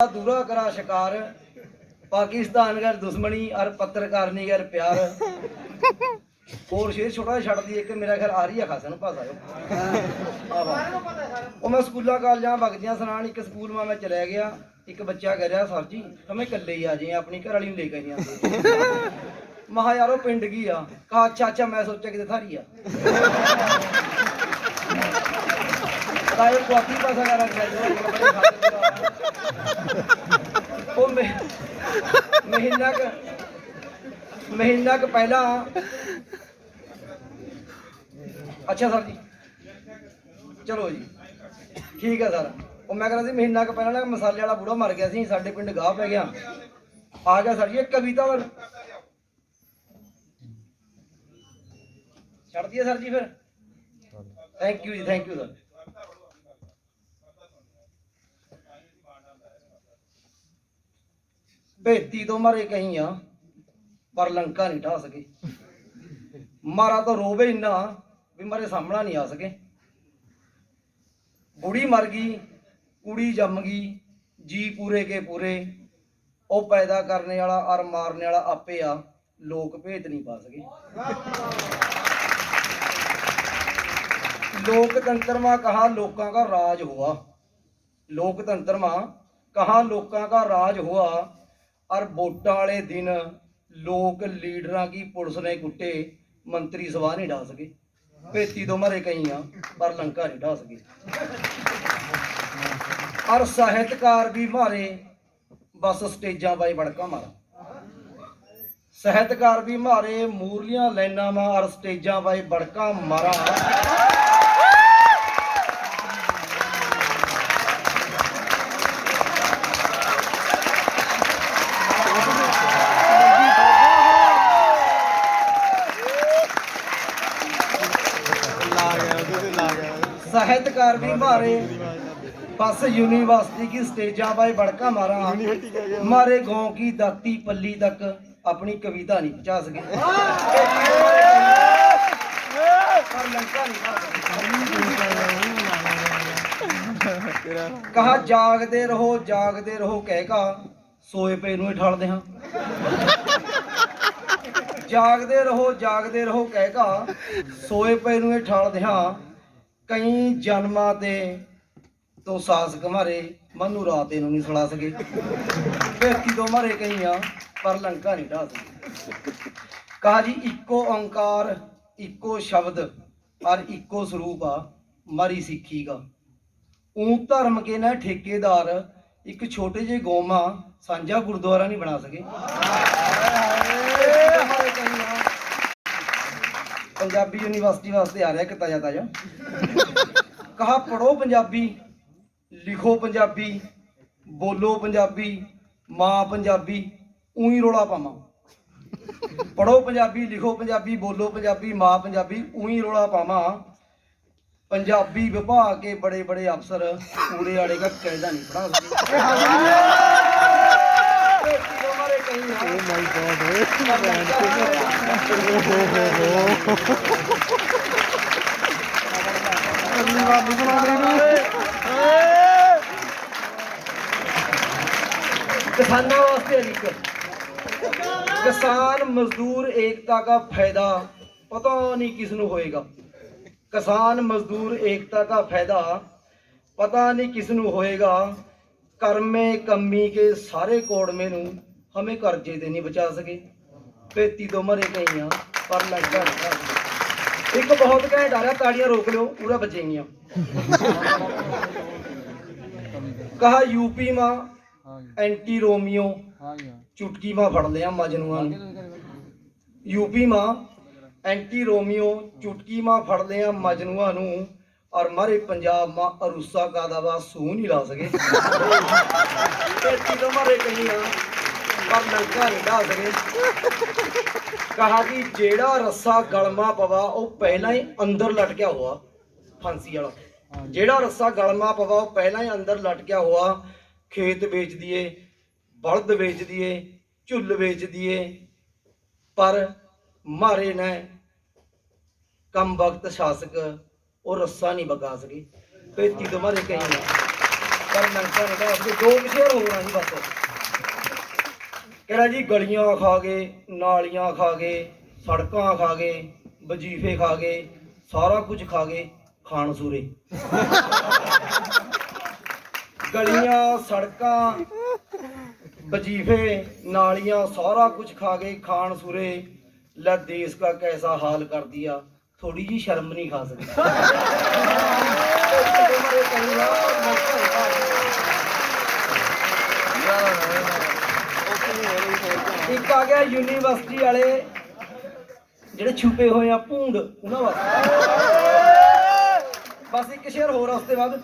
ਦੂਰਾ ਕਰਾ ਸ਼ਿਕਾਰ, ਪਾਕਿਸਤਾਨ ਗਰ ਦੁਸ਼ਮਣੀ ਅਰ ਪੱਤਰਕਾਰਨੀ ਗਰ ਪਿਆਰ। ਹੋਰ ਸ਼ੇਰ ਛੋਟਾ ਛੱਡਦੀ ਇੱਕ ਮੇਰਾ ਘਰ ਆ ਰਹੀ ਆ ਖਾਸਨ ਭਾਸਾ ਉਹ ਮੈਂ ਸਕੂਲਾਂ ਕਾਲਜਾਂ ਵਗਦੀਆਂ ਸੁਣਾਣ ਇੱਕ ਸਕੂਲ ਮਾ ਮੈਂ ਚਲਿਆ ਗਿਆ, ਇੱਕ ਬੱਚਾ ਕਹਿ ਰਿਹਾ, ਸਰ ਜੀ ਤੁਮੇ ਇਕੱਲੇ ਹੀ ਆ ਜੇ, ਆਪਣੀ ਘਰ ਵਾਲੀ ਨੂੰ ਲੈ ਕੇ ਆਈਆਂ ਮਹਾ ਯਾਰੋ ਪਿੰਡ ਕੀ ਆ? ਕਹਾ ਅੱਛਾ ਮੈਂ ਸੋਚਿਆ ਕਿਤੇ ਥਾਰੀ ਆ। ਤਾਂ ਇਹ ਕਾਫੀ ਪਾਸਾ ਕਰ ਰੱਖਿਆ ਉਹ ਮੈਂ ਮਹੀਨਾ ਕ ਮਹੀਨਾ ਕ ਪਹਿਲਾਂ ਅੱਛਾ ਸਰ ਜੀ ਚਲੋ ਜੀ ਠੀਕ ਹੈ ਸਰ ਉਹ ਮੈਂ ਕਹਿੰਦਾ ਸੀ ਮਹੀਨਾ ਕ ਪਹਿਲਾਂ ਨਾ ਮਸਾਲੇ ਵਾਲਾ ਬੂੜਾ ਮਰ ਗਿਆ ਸੀ ਸਾਡੇ ਪਿੰਡ ਗਾਹ ਪੈ ਗਿਆ ਆ ਗਿਆ ਸਰ ਜੀ ਇੱਕ ਕਵਿਤਾ ਵੱਲ ਛੱਡ ਦਈਏ ਸਰ ਜੀ ਫਿਰ thank you ji thank you sir ਭੇਤੀ ਤੋਂ ਮਾਰੇ ਕਹੀਂ ਆ ਪਰ ਲੰਕਾ ਨਹੀਂ ਢਾ ਸਕੇ ਮਾਰਾ ਤਾਂ ਰੋਵੇ ਇੰਨਾ ਵੀ ਮਾਰੇ ਸਾਹਮਣਾ ਨਹੀਂ ਆ ਸਕੇ ਬੁੜੀ ਮਰ ਗਈ ਕੁੜੀ ਜੰਮ ਗਈ ਜੀ ਪੂਰੇ ਕੇ ਪੂਰੇ ਉਹ ਪੈਦਾ ਕਰਨੇ ਵਾਲਾ ਔਰ ਮਾਰਨੇ ਵਾਲਾ ਆਪੇ ਆ ਲੋਕ ਭੇਤ ਨਹੀਂ ਪਾ ਸਕੇ लोकतंत्र में कहा लोगों का राज हुआ लोकतंत्र में कहा लोगों का राज हुआ ਔਰ ਵੋਟਾਂ ਵਾਲੇ ਦਿਨ ਲੋਕ ਲੀਡਰਾਂ ਕੀ ਪੁਲਿਸ ਨੇ ਕੁੱਟੇ, ਮੰਤਰੀ ਸਭਾ ਨਹੀਂ ਢਾ ਸਕੇ। ਪੇਤੀ ਤੋਂ ਮਰੇ ਕਈ ਆ, ਪਰ ਲੰਕਾ ਨਹੀਂ ਢਾ ਸਕੇ। ਔਰ ਸਾਹਿਤਕਾਰ ਵੀ ਮਾਰੇ, ਬਸ ਸਟੇਜਾਂ ਬਾਈ ਵੜਕਾ ਮਾਰਾ। ਸਾਹਿਤਕਾਰ ਵੀ ਮਾਰੇ, ਮੂਰਲੀਆਂ ਲਾਈਨਾਂ ਮਾਰ ਸਟੇਜਾਂ ਬਾਈ ਬੜਕਾ ਮਾਰਾ। ਲਾ ਗਿਆ ਸਾਹਿਤਕਾਰ ਵੀ ਮਾਰੇ बस यूनिवर्सिटी की स्टेजा बाई बड़का मारा यूनिवर्सिटी कह गया हमारे गांव की दाती पल्ली तक अपनी कविता नहीं पहुंचा सके पर लंका नहीं पहुंचा सके। ਤੇਰਾ ਕਹਾ ਜਾਗਦੇ ਰਹੋ ਜਾਗਦੇ ਰਹੋ ਕਹਿਗਾ ਸੋਏ ਪਏ ਨੂੰ ਹੀ ਠਾਲਦੇ ਹਾਂ ਜਾਗਦੇ ਰਹੋ ਜਾਗਦੇ ਰਹੋ ਕਹਿਗਾ ਸੋਏ ਪਏ ਨੂੰ ਹੀ ਠਾਲਦੇ ਹਾਂ ਕਈ ਜਨਮਾਂ ਤੇ ਤੋਂ ਸਾਸ ਘਮਾਰੇ ਮਨੂ ਰਾਤ ਇਹਨੂੰ ਨਹੀਂ ਸੁਲਾ ਸਕੇ। ਬੇਤੀ ਤੋਂ ਮਾਰੇ ਕਈ ਪਰ ਲੰਕਾ ਨਹੀਂ ਢਾ ਸਕੇ। ਕਹਾ ਜੀ, ਇੱਕੋ ਓੰਕਾਰ, ਇੱਕੋ ਸ਼ਬਦ ਪਰ ਇੱਕੋ ਸਰੂਪ ਆ, ਮਾਰੀ ਸਿੱਖੀ ਦਾ ਊਂ ਧਰਮ ਕੇ ਨਾ ਠੇਕੇਦਾਰ, ਇੱਕ ਛੋਟੇ ਜਿਹੇ ਗੋਮਾ ਸਾਂਝਾ ਗੁਰਦੁਆਰਾ ਨਹੀਂ ਬਣਾ ਸਕੇ। ਪੰਜਾਬੀ ਯੂਨੀਵਰਸਿਟੀ ਵਾਸਤੇ ਆ ਰਿਹਾ ਇੱਕ ਤਾਜ਼ਾ ਤਾਜ਼ਾ। ਕਹਾ ਪੜੋ ਪੰਜਾਬੀ, ਲਿਖੋ ਪੰਜਾਬੀ, ਬੋਲੋ ਪੰਜਾਬੀ, ਮਾਂ ਪੰਜਾਬੀ, ਉਹੀ ਰੋਲਾ ਪਾਵਾਂ। ਪੜੋ ਪੰਜਾਬੀ, ਲਿਖੋ ਪੰਜਾਬੀ, ਬੋਲੋ ਪੰਜਾਬੀ, ਮਾਂ ਪੰਜਾਬੀ, ਉਹੀ ਰੋਲਾ ਪਾਵਾਂ। ਪੰਜਾਬੀ ਵਿਭਾਗ ਕੇ ਬੜੇ ਬੜੇ ਅਫਸਰ ਕੂੜੇ ਵਾਲੇ ਦਾ ਕਾਇਦਾ ਨਹੀਂ ਪੜਾ ਸਕੇ ਹਮਾਰੇ ਕਹੀਂ ਓ ਹਾਂ ਮਾਈ ਗॉड ਅਗਲੀ ਵਾਰ ਨਹੀਂ ਬਣਾਉਂਦੇ ਕਿਸਾਨਾਂ ਵਾਸਤੇ ਲਿਖ ਕਿਸਾਨ ਮਜ਼ਦੂਰ ਏਕਤਾ ਦਾ ਫਾਇਦਾ ਪਤਾ ਨਹੀਂ ਕਿਸ ਨੂੰ ਹੋਏਗਾ। ਕਿਸਾਨ ਮਜ਼ਦੂਰ ਏਕਤਾ ਦਾ ਫਾਇਦਾ ਪਤਾ ਨਹੀਂ ਕਿਸ ਨੂੰ ਹੋਏਗਾ। ਕਰਮੇ ਕੰਮੀ ਕੇ ਸਾਰੇ ਕੋੜਮੇ ਨੂੰ ਹਮੇ ਕਰਜ਼ੇ ਦੇ ਨਹੀਂ ਬਚਾ ਸਕੇ। ਪੇਤੀ ਤੋਂ ਮਰੇ ਗਈਆਂ ਪਰ ਲੱਗਾ ਨਹੀਂ ਘਰ। ਇੱਕ ਬਹੁਤ ਘੈਂਟ ਆ ਰਿਹਾ ਤਾੜੀਆਂ ਰੋਕ ਲਿਓ, ਪੂਰਾ ਬਚੇਗੀਆਂ ਕਹਾ ਯੂਪੀ ਮਾ ਹਾਂ ਜੀ ਐਂਟੀ ਰੋਮੀਓ ਹਾਂ ਜੀ ਚੁਟਕੀ ਮਾ ਫੜ ਲਿਆ ਮਜਨੂਆਂ ਨੂੰ। ਐਂਟੀ ਰੋਮੀਓ, ਚੁਟਕੀ ਮਾ ਫੜ ਲਿਆ ਮਜਨੂਆਂ ਨੂੰ, ਔਰ ਮਾਰੇ ਪੰਜਾਬ ਮਾਂ ਅਰੂਸਾ ਕਾ ਦਵਾ ਸੂ ਨਹੀਂ ਲਾ ਸਕੇ। ਐਤੀ ਤੋਂ ਮਾਰੇ ਕਹੀਆਂ ਪਰ ਲੰਕਾ ਨਹੀਂ ਢਾ ਸਕੇ ਕਹਾ ਕਿ ਜਿਹੜਾ ਰੱਸਾ ਗਲਮਾ ਪਵਾ ਉਹ ਪਹਿਲਾਂ ਹੀ ਅੰਦਰ ਲਟਕਿਆ ਹੋਆ ਫਾਂਸੀ ਵਾਲਾ। ਜਿਹੜਾ ਰੱਸਾ ਗਲਮਾ ਪਵਾ ਉਹ ਪਹਿਲਾਂ ਹੀ ਅੰਦਰ ਲਟਕਿਆ ਹੋਆ ਖੇਤ ਵੇਚ ਦੀਏ ਬਲਦ ਵੇਚ ਦੀਏ ਝੁੱਲ ਵੇਚ ਦੀਏ ਪਰ ਮਾਰੇ ਨੇ ਕਮ ਵਕਤ ਸ਼ਾਸਕ ਉਹ ਰੱਸਾ ਨਹੀਂ ਬਗਾ ਸਕੇ। ਪੇਤੀ ਤੋਂ ਮਾਰੇ ਕਹੀਂ ਪਰ ਨੰਗਾ ਨਹੀਂ ਦੱਸਦੇ ਦੋ ਕੁ ਸ਼ੇਰ ਹੋਰ ਆ ਜੀ ਬਸ। ਕਹਿੰਦਾ ਜੀ ਗਲੀਆਂ ਖਾ ਗਏ ਨਾਲੀਆਂ ਖਾ ਗਏ ਸੜਕਾਂ ਖਾ ਗਏ ਵਜੀਫੇ ਖਾ ਗਏ ਸਾਰਾ ਕੁਝ ਖਾ ਗਏ ਖਾਣ ਸੂਰੇ। ਗਲੀਆਂ, ਸੜਕਾਂ, ਵਜੀਫੇ, ਨਾਲੀਆਂ, ਸਾਰਾ ਕੁਝ ਖਾ ਗਏ ਖਾਣ ਸੂਰੇ। ਲੈ ਦੇਸ਼ ਦਾ ਕੈਸਾ ਹਾਲ ਕਰ ਦਿਆ ਥੋੜੀ ਜੀ ਸ਼ਰਮ ਨਹੀਂ ਖਾ ਸਕਦੀ। ਇੱਕ ਆ ਗਿਆ ਯੂਨੀਵਰਸਿਟੀ ਵਾਲੇ, ਜਿਹੜੇ ਛੁਪੇ ਹੋਏ ਆ, ਭੂੰਡ, ਉਹਨਾਂ ਵਾਸਤੇ। ਬਸ ਇੱਕ ਸ਼ੇਰ ਹੋਰ ਆ, ਉਸ ਤੋਂ ਬਾਅਦ